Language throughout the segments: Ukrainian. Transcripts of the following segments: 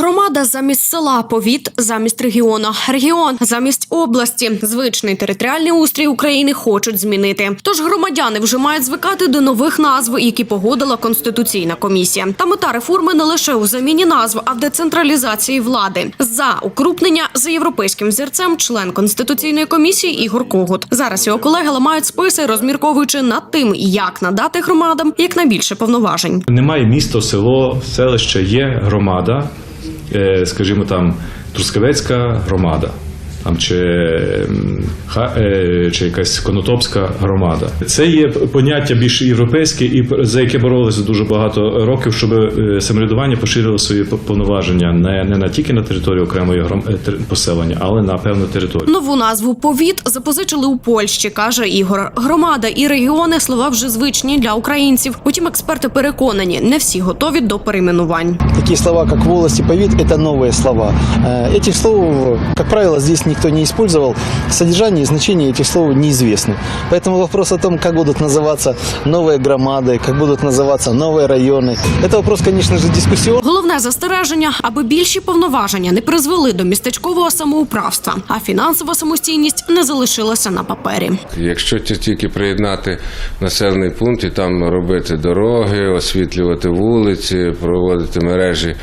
Громада замість села, повіт замість регіону, регіон замість області. Звичний територіальний устрій України хочуть змінити. Тож громадяни вже мають звикати до нових назв, які погодила конституційна комісія. Та мета реформи не лише у заміні назв, а в децентралізації влади. За укрупнення за європейським взірцем член конституційної комісії Ігор Когут. Зараз його колеги ламають списи, розмірковуючи над тим, як надати громадам якнайбільше повноважень. Немає місто, село, селище, є громада, скажімо там, Трускавецька громада Там чи, м, ха- е, чи якась Конотопська громада. Це є поняття більш європейське і за яке боролися дуже багато років, щоб е, самоврядування поширило свої повноваження не, не на тільки на територію окремої гром- е, тер- поселення, але на певну територію. Нову назву повіт запозичили у Польщі, каже Ігор. Громада і регіони слова вже звичні для українців. Утім, експерти переконані, не всі готові до перейменувань. Такие слова, как волость и повид, это новые слова. Э, Этих слов, как правило, здесь никто не использовал. Содержание и значение этих слов неизвестны. Поэтому вопрос о том, как будут называться новые громады, как будут называться новые районы, это вопрос, конечно же, дискуссионный. Головне застереження, аби більші повноваження не призвели до містечкового самоуправства, а фінансова самостійність не залишилася на папері. Якщо ті- тільки приєднати населений пункт і там робити дороги, освітлювати вулиці, проводити мережі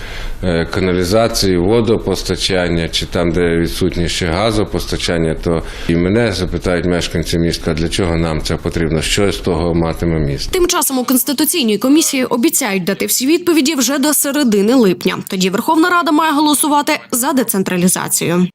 е, каналізації, водопостачання, чи там, де відсутнє ще газопостачання, то і мене запитають мешканці міста, для чого нам це потрібно, що з того матиме місто. Тим часом у конституційній комісії обіцяють дати всі відповіді вже до середини липня. Тоді Верховна Рада має голосувати за децентралізацію.